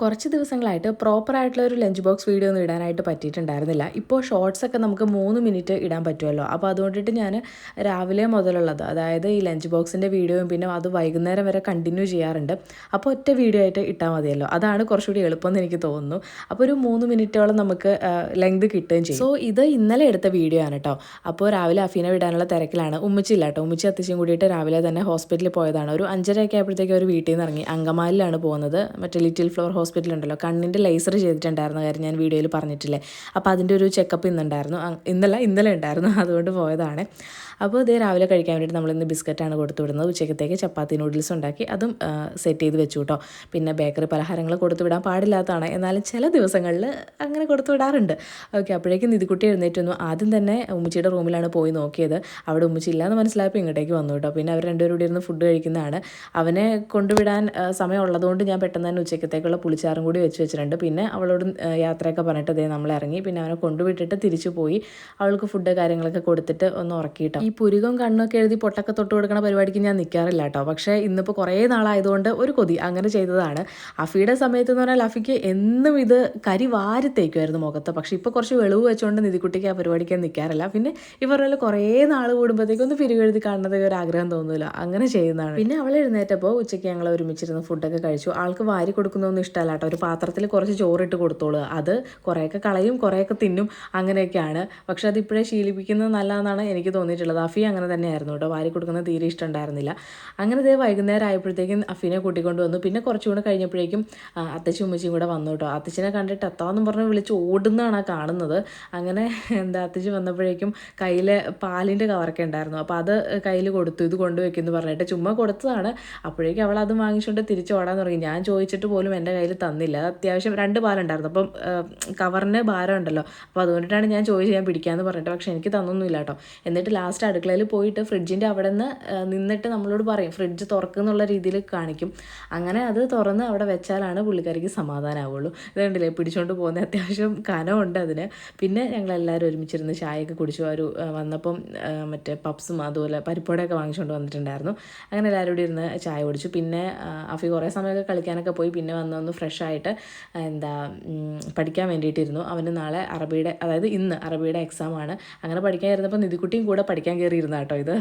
കുറച്ച് ദിവസങ്ങളായിട്ട് പ്രോപ്പർ ആയിട്ടുള്ള ഒരു ലഞ്ച് ബോക്സ് വീഡിയോ ഒന്നും ഇടാനായിട്ട് പറ്റിയിട്ടുണ്ടായിരുന്നില്ല. ഇപ്പോൾ ഷോർട്സ് ഒക്കെ നമുക്ക് മൂന്ന് മിനിറ്റ് ഇടാൻ പറ്റുമല്ലോ. അപ്പോൾ അതുകൊണ്ടിട്ട് ഞാൻ രാവിലെ മുതലുള്ളത് അതായത് ഈ ലഞ്ച് ബോക്സിന്റെ വീഡിയോയും പിന്നെ അത് വൈകുന്നേരം വരെ കണ്ടിന്യൂ ചെയ്യാറുണ്ട്. അപ്പോൾ ഒറ്റ വീഡിയോ ആയിട്ട് ഇട്ടാൽ മതിയല്ലോ. അതാണ് കുറച്ചുകൂടി എളുപ്പമെന്ന് എനിക്ക് തോന്നുന്നു. അപ്പോൾ ഒരു മൂന്ന് മിനിറ്റോളം നമുക്ക് ലെങ്ത് കിട്ടുകയും ചെയ്യും. സോ ഇത് ഇന്നലെ എടുത്ത വീഡിയോ ആണ് കേട്ടോ അപ്പോൾ രാവിലെ അഫീന വിടാനുള്ള തിരക്കിലാണ്. ഉമ്മച്ചില്ല കേട്ടോ ഉമ്മച്ചി അത്യാവശ്യം കൂടിയിട്ട് രാവിലെ തന്നെ ഹോസ്പിറ്റലിൽ പോയതാണ്. ഒരു അഞ്ചരയൊക്കെ ആയപ്പോഴത്തേക്ക് ഒരു വീട്ടിൽ നിന്ന് ഇറങ്ങി. അങ്കമാലിലാണ് പോകുന്നത്. മറ്റേ ലിറ്റിൽ ഫ്ലവർ ഹോസ്പിറ്റൽ ഉണ്ടല്ലോ കണ്ണിന്റെ ലേസർ ചെയ്തിട്ടുണ്ടായിരുന്ന കാര്യം ഞാൻ വീഡിയോയിൽ പറഞ്ഞിട്ടില്ലേ. അപ്പോൾ അതിന്റെ ഒരു ചെക്കപ്പ് ഇന്നുണ്ടായിരുന്നു. ഇന്നല്ല ഇന്നലെ ഉണ്ടായിരുന്നു. അതുകൊണ്ട് പോയതാണ്. അപ്പോൾ ഇതേ രാവിലെ കഴിക്കാൻ വേണ്ടിയിട്ട് നമ്മളിന്ന് ബിസ്ക്കറ്റാണ് കൊടുത്തു വിടുന്നത്. ഉച്ചക്കത്തേക്ക് ചപ്പാത്തി നൂഡിൽസ് ഉണ്ടാക്കി അതും സെറ്റ് ചെയ്ത് വെച്ചു കേട്ടോ. പിന്നെ ബേക്കറി പലഹാരങ്ങൾ കൊടുത്തു വിടാൻ പാടില്ലാത്തതാണ്. എന്നാലും ചില ദിവസങ്ങളിൽ അങ്ങനെ കൊടുത്തു വിടാറുണ്ട്. ഓക്കെ അപ്പോഴേക്കും നിധിക്കുട്ടി എഴുന്നേറ്റ് വന്നു. ആദ്യം തന്നെ ഉമ്മച്ചിയുടെ റൂമിലാണ് പോയി നോക്കിയത്. അവിടെ ഉമ്മച്ചി ഇല്ലാന്ന് മനസ്സിലായപ്പോൾ ഇങ്ങോട്ടേക്ക് വന്നു കേട്ടോ. പിന്നെ അവർ രണ്ടുപേരും കൂടി ഇരുന്ന് ഫുഡ് കഴിക്കുന്നതാണ്. അവനെ കൊണ്ടുവിടാൻ സമയമുള്ളതുകൊണ്ട് ഞാൻ പെട്ടെന്ന് തന്നെ ഉച്ചക്കത്തേക്കുള്ള പുളിച്ചാറും കൂടി വെച്ച് വെച്ചിട്ടുണ്ട്. പിന്നെ അവളോട് യാത്രയൊക്കെ പറഞ്ഞിട്ട് അതേ നമ്മൾ ഇറങ്ങി. പിന്നെ അവനെ കൊണ്ടുവിട്ടിട്ട് തിരിച്ചു പോയി. അവൾക്ക് ഫുഡ് കാര്യങ്ങളൊക്കെ കൊടുത്തിട്ട് ഒന്ന് ഉറക്കിയിട്ടോ. ഈ പുരുകം കണ്ണൊക്കെ എഴുതി പൊട്ടൊക്കെ തൊട്ട് കൊടുക്കുന്ന പരിപാടിക്ക് ഞാൻ നിൽക്കാറില്ല കേട്ടോ പക്ഷേ ഇന്നിപ്പോൾ കുറേ നാളായതുകൊണ്ട് ഒരു കൊതി അങ്ങനെ ചെയ്തതാണ്. അഫിയുടെ സമയത്ത് എന്ന് പറഞ്ഞാൽ അഫിക്ക് എന്നും ഇത് കരി വാരി തേക്കുമായിരുന്നു മുഖത്ത്. പക്ഷേ ഇപ്പോൾ കുറച്ച് വെളിവ് വെച്ചുകൊണ്ട് നിധിക്കുട്ടിക്ക് ആ പരിപാടിക്ക് നിൽക്കാറില്ല പിന്നെ ഇവരുടെ കുറേ നാൾ കൂടുമ്പോഴത്തേക്കും ഒന്ന് പിരിവെഴുതി കാണുന്നത് ഒരു ആഗ്രഹം തോന്നില്ല അങ്ങനെ ചെയ്യുന്നതാണ്. പിന്നെ അവൾ എഴുന്നേറ്റപ്പോൾ ഉച്ചയ്ക്ക് ഞങ്ങൾ ഒരുമിച്ചിരുന്ന് ഫുഡൊക്കെ കഴിച്ചു. ആൾക്ക് വാരി കൊടുക്കുന്നൊന്നും ഇഷ്ടമല്ല കേട്ടോ ഒരു പാത്രത്തിൽ കുറച്ച് ചോറിട്ട് കൊടുത്തോളൂ. അത് കുറേയൊക്കെ കളയും കുറേയൊക്കെ തിന്നും അങ്ങനെയൊക്കെയാണ്. പക്ഷെ അതിപ്പോഴേ ശീലിപ്പിക്കുന്നത് നല്ലതെന്നാണ് എനിക്ക് തോന്നിയിട്ടുള്ളത്. അഫി അങ്ങനെ തന്നെയായിരുന്നു കേട്ടോ. വാരി കൊടുക്കുന്നത് തീരെ ഇഷ്ടമുണ്ടായിരുന്നില്ല. അങ്ങനെ ഇതേ വൈകുന്നേരം ആയപ്പോഴത്തേക്കും അഫീനെ കൂട്ടിക്കൊണ്ട് വന്നു. പിന്നെ കുറച്ചുകൂടെ കഴിഞ്ഞപ്പോഴേക്കും അത്തച്ചും ഉമ്മച്ചിയും കൂടെ വന്നു കേട്ടോ. അത്തച്ചിനെ കണ്ടിട്ട് എത്താന്ന് പറഞ്ഞ് വിളിച്ച് ഓടുന്നതാണ് കാണുന്നത്. അങ്ങനെ എന്താ അത്തച്ചി വന്നപ്പോഴേക്കും കയ്യിലെ പാലിന്റെ കവറൊക്കെ ഉണ്ടായിരുന്നു. അപ്പോൾ അത് കയ്യിൽ കൊടുത്തു. ഇത് കൊണ്ടുവയ്ക്കുന്നു പറഞ്ഞിട്ട് ചുമ്മാ കൊടുത്തതാണ്. അപ്പോഴേക്കും അവൾ അത് വാങ്ങിച്ചുകൊണ്ട് തിരിച്ചോടാൻ തുടങ്ങി. ഞാൻ ചോദിച്ചിട്ട് പോലും എന്റെ കയ്യിൽ തന്നില്ല. അത്യാവശ്യം രണ്ട് പാലുണ്ടായിരുന്നു. അപ്പം കവറിന് ഭാരം ഉണ്ടല്ലോ അപ്പോൾ അതുകൊണ്ടിട്ടാണ് ഞാൻ ചോദിച്ച് ഞാൻ പിടിക്കാമെന്ന് പറഞ്ഞിട്ട്. പക്ഷേ എനിക്ക് തന്നൊന്നുമില്ല കേട്ടോ. എന്നിട്ട് ലാസ്റ്റ് അടുക്കളയിൽ പോയിട്ട് ഫ്രിഡ്ജിന്റെ അവിടെ നിന്ന് നിന്നിട്ട് നമ്മളോട് പറയും. ഫ്രിഡ്ജ് തുറക്കുന്നുള്ള രീതിയിൽ കാണിക്കും. അങ്ങനെ അത് തുറന്ന് അവിടെ വെച്ചാലാണ് പുള്ളിക്കാരിക്ക് സമാധാനമാവുള്ളൂ ഇതുണ്ടല്ലേ പിടിച്ചുകൊണ്ട് പോകുന്ന അത്യാവശ്യം കനമുണ്ട് അതിന്. പിന്നെ ഞങ്ങൾ ഞങ്ങളെല്ലാവരും ഒരുമിച്ചിരുന്ന് ചായയൊക്കെ കുടിച്ചു. ഒരു വന്നപ്പം മറ്റേ പപ്സും അതുപോലെ പരിപ്പോടെയൊക്കെ വാങ്ങിച്ചുകൊണ്ട് വന്നിട്ടുണ്ടായിരുന്നു. അങ്ങനെ എല്ലാവരും കൂടി ഇരുന്ന് ചായ കുടിച്ചു. പിന്നെ അഫി കുറേ സമയമൊക്കെ കളിക്കാനൊക്കെ പോയി. പിന്നെ വന്ന് ഒന്ന് ഫ്രഷ് ആയിട്ട് എന്താ പഠിക്കാൻ വേണ്ടിയിട്ടിരുന്നു. അവന് നാളെ അറബിയുടെ അതായത് ഇന്ന് അറബിയുടെ എക്സാമാണ് അങ്ങനെ പഠിക്കാൻ ഇരുന്നപ്പോൾ നിധിക്കുട്ടിയും കൂടെ പഠിക്കാൻ കയറിയിരുന്ന കേട്ടോ ഇത്.